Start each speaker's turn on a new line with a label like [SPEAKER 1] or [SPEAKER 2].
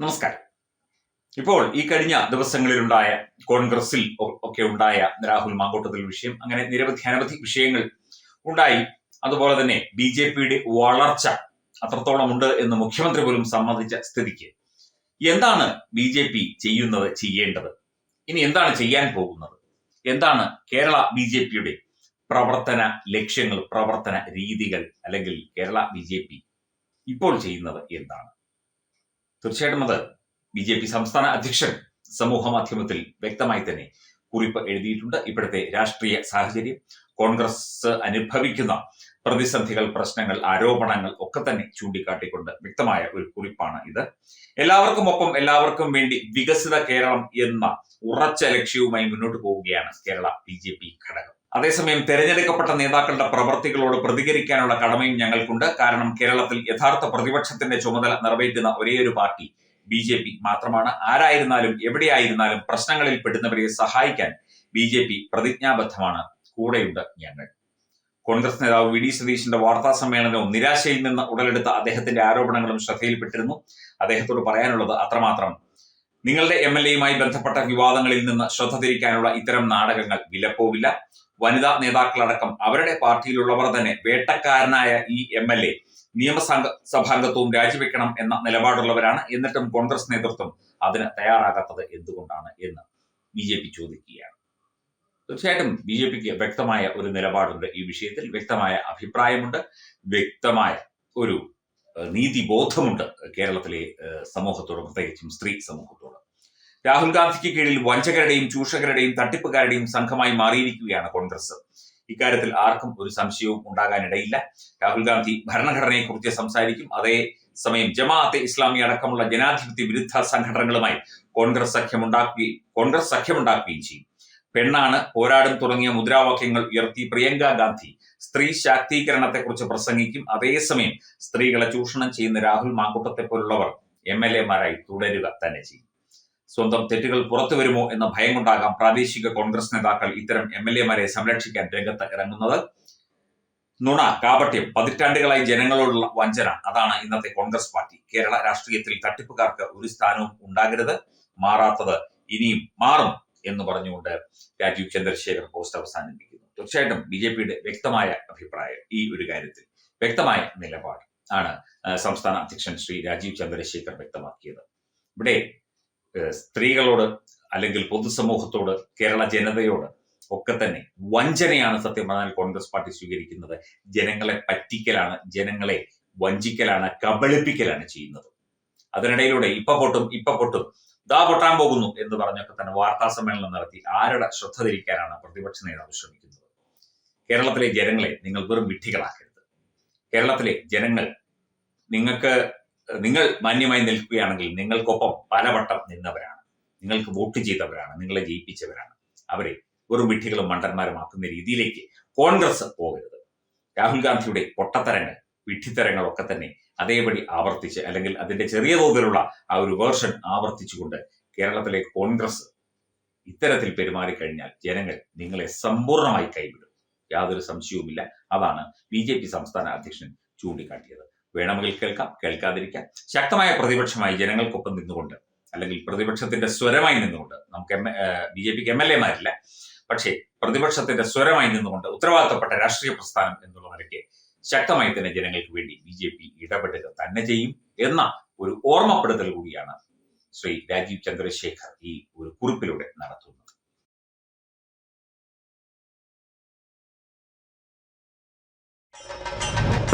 [SPEAKER 1] നമസ്കാരം. ഇപ്പോൾ ഈ കഴിഞ്ഞ ദിവസങ്ങളിലുണ്ടായ കോൺഗ്രസിൽ ഒക്കെ ഉണ്ടായ രാഹുൽ മാങ്കോട്ടത്തിൽ വിഷയം അങ്ങനെ നിരവധി അനവധി വിഷയങ്ങൾ ഉണ്ടായി. അതുപോലെ തന്നെ ബി ജെ പിയുടെ വളർച്ച അത്രത്തോളം ഉണ്ട് എന്ന് മുഖ്യമന്ത്രി പോലും സമ്മതിച്ച സ്ഥിതിക്ക് എന്താണ് ബി ജെ പി ചെയ്യുന്നത് ചെയ്യേണ്ടത്? ഇനി എന്താണ് ചെയ്യാൻ പോകുന്നത്? എന്താണ് കേരള ബി ജെ പിയുടെ പ്രവർത്തന ലക്ഷ്യങ്ങൾ പ്രവർത്തന രീതികൾ അല്ലെങ്കിൽ കേരള ബി ജെ പി ഇപ്പോൾ ചെയ്യുന്നത് എന്താണ്? തീർച്ചയായിട്ടും അത് ബി ജെ പി സംസ്ഥാന അധ്യക്ഷൻ സമൂഹ മാധ്യമത്തിൽ വ്യക്തമായി തന്നെ കുറിപ്പ് എഴുതിയിട്ടുണ്ട്. ഇപ്പോഴത്തെ രാഷ്ട്രീയ സാഹചര്യം കോൺഗ്രസ് അനുഭവിക്കുന്ന പ്രതിസന്ധികൾ പ്രശ്നങ്ങൾ ആരോപണങ്ങൾ ഒക്കെ തന്നെ ചൂണ്ടിക്കാട്ടിക്കൊണ്ട് വ്യക്തമായ ഒരു കുറിപ്പാണ് ഇത്. എല്ലാവർക്കും ഒപ്പം എല്ലാവർക്കും വേണ്ടി വികസിത കേരളം എന്ന ഉറച്ച ലക്ഷ്യവുമായി മുന്നോട്ട് പോവുകയാണ് കേരള ബി ഘടകം. അതേസമയം തെരഞ്ഞെടുക്കപ്പെട്ട നേതാക്കളുടെ പ്രവർത്തികളോട് പ്രതികരിക്കാനുള്ള കടമയും ഞങ്ങൾക്കുണ്ട്. കാരണം കേരളത്തിൽ യഥാർത്ഥ പ്രതിപക്ഷത്തിന്റെ ചുമതല നിറവേറ്റുന്ന ഒരേയൊരു പാർട്ടി ബി ജെ പി മാത്രമാണ്. ആരായിരുന്നാലും എവിടെയായിരുന്നാലും പ്രശ്നങ്ങളിൽ പെടുന്നവരെ സഹായിക്കാൻ ബി ജെ പി പ്രതിജ്ഞാബദ്ധമാണ്. കൂടെയുണ്ട് ഞങ്ങൾ. കോൺഗ്രസ് നേതാവ് വി ഡി സതീശിന്റെ വാർത്താ സമ്മേളനവും നിരാശയിൽ നിന്ന് ഉടലെടുത്ത അദ്ദേഹത്തിന്റെ ആരോപണങ്ങളും ശ്രദ്ധയിൽപ്പെട്ടിരുന്നു. അദ്ദേഹത്തോട് പറയാനുള്ളത് അത്രമാത്രം. നിങ്ങളുടെ എം എൽ എയുമായി ബന്ധപ്പെട്ട വിവാദങ്ങളിൽ നിന്ന് ശ്രദ്ധ തിരിക്കാനുള്ള ഇത്തരം നാടകങ്ങൾ വിലപ്പോവില്ല. വനിതാ നേതാക്കളടക്കം അവരുടെ പാർട്ടിയിലുള്ളവർ തന്നെ വേട്ടക്കാരനായ ഈ എം എൽ എ നിയമസഭാംഗത്വവും രാജിവെക്കണം എന്ന നിലപാടുള്ളവരാണ്. എന്നിട്ടും കോൺഗ്രസ് നേതൃത്വം അതിന് തയ്യാറാകാത്തത് എന്തുകൊണ്ടാണ് എന്ന് ബി ജെ പി ചോദിക്കുകയാണ്. തീർച്ചയായിട്ടും ബി ജെ പിക്ക് വ്യക്തമായ ഒരു നിലപാടുണ്ട് ഈ വിഷയത്തിൽ. വ്യക്തമായ അഭിപ്രായമുണ്ട്. വ്യക്തമായ ഒരു നീതിബോധമുണ്ട് കേരളത്തിലെ സമൂഹത്തോട് പ്രത്യേകിച്ചും സ്ത്രീ സമൂഹത്തോട്. രാഹുൽ ഗാന്ധിക്ക് കീഴിൽ വഞ്ചകരുടെയും ചൂഷകരുടെയും തട്ടിപ്പുകാരുടെയും സംഘമായി മാറിയിരിക്കുകയാണ് കോൺഗ്രസ്. ഇക്കാര്യത്തിൽ ആർക്കും ഒരു സംശയവും ഉണ്ടാകാനിടയില്ല. രാഹുൽ ഗാന്ധി ഭരണഘടനയെക്കുറിച്ച് സംസാരിക്കും. അതേ സമയം ജമാഅത്തെ ഇസ്ലാമി അടക്കമുള്ള ജനാധിപത്യ വിരുദ്ധ സംഘടനകളുമായി കോൺഗ്രസ് സഖ്യമുണ്ടാക്കുകയും കോൺഗ്രസ് സഖ്യമുണ്ടാക്കുകയും ചെയ്യും. പെണ്ണാണ് പോരാടും തുടങ്ങിയ മുദ്രാവാക്യങ്ങൾ ഉയർത്തി പ്രിയങ്ക ഗാന്ധി സ്ത്രീ ശാക്തീകരണത്തെക്കുറിച്ച് പ്രസംഗിക്കും. അതേസമയം സ്ത്രീകളെ ചൂഷണം ചെയ്യുന്ന രാഹുൽ മാങ്കൂട്ടത്തെ പോലുള്ളവർ എം എൽ എമാരായി തുടരുക തന്നെ ചെയ്യും. സ്വന്തം തെറ്റുകൾ പുറത്തു വരുമോ എന്ന ഭയം കൊണ്ടാകാം പ്രാദേശിക കോൺഗ്രസ് നേതാക്കൾ ഇത്തരം എം എൽ എമാരെ സംരക്ഷിക്കാൻ രംഗത്ത് ഇറങ്ങുന്നത്. നുണ കാപട്യം പതിറ്റാണ്ടുകളായി ജനങ്ങളോടുള്ള വഞ്ചന. അതാണ് ഇന്നത്തെ കോൺഗ്രസ് പാർട്ടി. കേരള രാഷ്ട്രീയത്തിൽ തട്ടിപ്പുകാർക്ക് ഒരു സ്ഥാനവും ഉണ്ടാകരുത്. മാറാത്തത് ഇനിയും മാറും എന്ന് പറഞ്ഞുകൊണ്ട് രാജീവ് ചന്ദ്രശേഖർ പോസ്റ്റ് അവസാനിപ്പിക്കുന്നു. തീർച്ചയായിട്ടും ബി ജെ പിയുടെ വ്യക്തമായ അഭിപ്രായം ഈ ഒരു കാര്യത്തിൽ. വ്യക്തമായ നിലപാട് ആണ് സംസ്ഥാന അധ്യക്ഷൻ ശ്രീ രാജീവ് ചന്ദ്രശേഖർ വ്യക്തമാക്കിയത്. ഇവിടെ സ്ത്രീകളോട് അല്ലെങ്കിൽ പൊതുസമൂഹത്തോട് കേരള ജനതയോട് ഒക്കെ തന്നെ വഞ്ചനയാണ് സത്യം പറഞ്ഞാൽ കോൺഗ്രസ് പാർട്ടി സ്വീകരിക്കുന്നത്. ജനങ്ങളെ പറ്റിക്കലാണ് ജനങ്ങളെ വഞ്ചിക്കലാണ് കബളിപ്പിക്കലാണ് ചെയ്യുന്നത്. അതിനിടയിലൂടെ ഇപ്പൊ പൊട്ടും ഇപ്പൊ പൊട്ടും ദാ പൊട്ടാൻ പോകുന്നു എന്ന് പറഞ്ഞൊക്കെ തന്നെ വാർത്താ സമ്മേളനം നടത്തി ആരുടെ ശ്രദ്ധ തിരിക്കാനാണ് പ്രതിപക്ഷ നേതാവ് ശ്രമിക്കുന്നത്? കേരളത്തിലെ ജനങ്ങളെ നിങ്ങൾ വെറും വിഡ്ഢികളാക്കരുത്. കേരളത്തിലെ ജനങ്ങൾ നിങ്ങൾക്ക് നിങ്ങൾ മാന്യമായി നിൽക്കുകയാണെങ്കിൽ നിങ്ങൾക്കൊപ്പം പലവട്ടം നിന്നവരാണ്. നിങ്ങൾക്ക് വോട്ട് ചെയ്തവരാണ് നിങ്ങളെ ജയിപ്പിച്ചവരാണ്. അവരെ വെറും വിഡ്ഢികളും മണ്ടന്മാരുമാക്കുന്ന രീതിയിലേക്ക് കോൺഗ്രസ് പോകരുത്. രാഹുൽ ഗാന്ധിയുടെ പൊട്ടത്തരങ്ങൾ വിഡ്ഢിത്തരങ്ങളൊക്കെ തന്നെ അതേപടി ആവർത്തിച്ച് അല്ലെങ്കിൽ അതിന്റെ ചെറിയ തോതിലുള്ള ആ ഒരു വേർഷൻ ആവർത്തിച്ചുകൊണ്ട് കേരളത്തിലെ കോൺഗ്രസ് ഇത്തരത്തിൽ പെരുമാറിക്കഴിഞ്ഞാൽ ജനങ്ങൾ നിങ്ങളെ സമ്പൂർണമായി കൈവിടും. യാതൊരു സംശയവുമില്ല. അതാണ് ബി ജെ പി സംസ്ഥാന അധ്യക്ഷൻ ചൂണ്ടിക്കാട്ടിയത്. വേണമെങ്കിൽ കേൾക്കാം കേൾക്കാതിരിക്കാം. ശക്തമായ പ്രതിപക്ഷമായി ജനങ്ങൾക്കൊപ്പം നിന്നുകൊണ്ട് അല്ലെങ്കിൽ പ്രതിപക്ഷത്തിന്റെ സ്വരമായി നിന്നുകൊണ്ട് നമുക്ക് എം ബി ജെ പിക്ക് എം എൽ എമാരില്ല പക്ഷേ പ്രതിപക്ഷത്തിന്റെ സ്വരമായി നിന്നുകൊണ്ട് ഉത്തരവാദിത്തപ്പെട്ട രാഷ്ട്രീയ പ്രസ്ഥാനം എന്നുള്ള നിലയ്ക്ക് ശക്തമായി തന്നെ ജനങ്ങൾക്ക് വേണ്ടി ബി ജെ പി ഇടപെടുക തന്നെ ചെയ്യും എന്ന ഒരു ഓർമ്മപ്പെടുത്തൽ കൂടിയാണ് ശ്രീ രാജീവ് ചന്ദ്രശേഖർ ഈ ഒരു കുറിപ്പിലൂടെ നടത്തുന്നത്.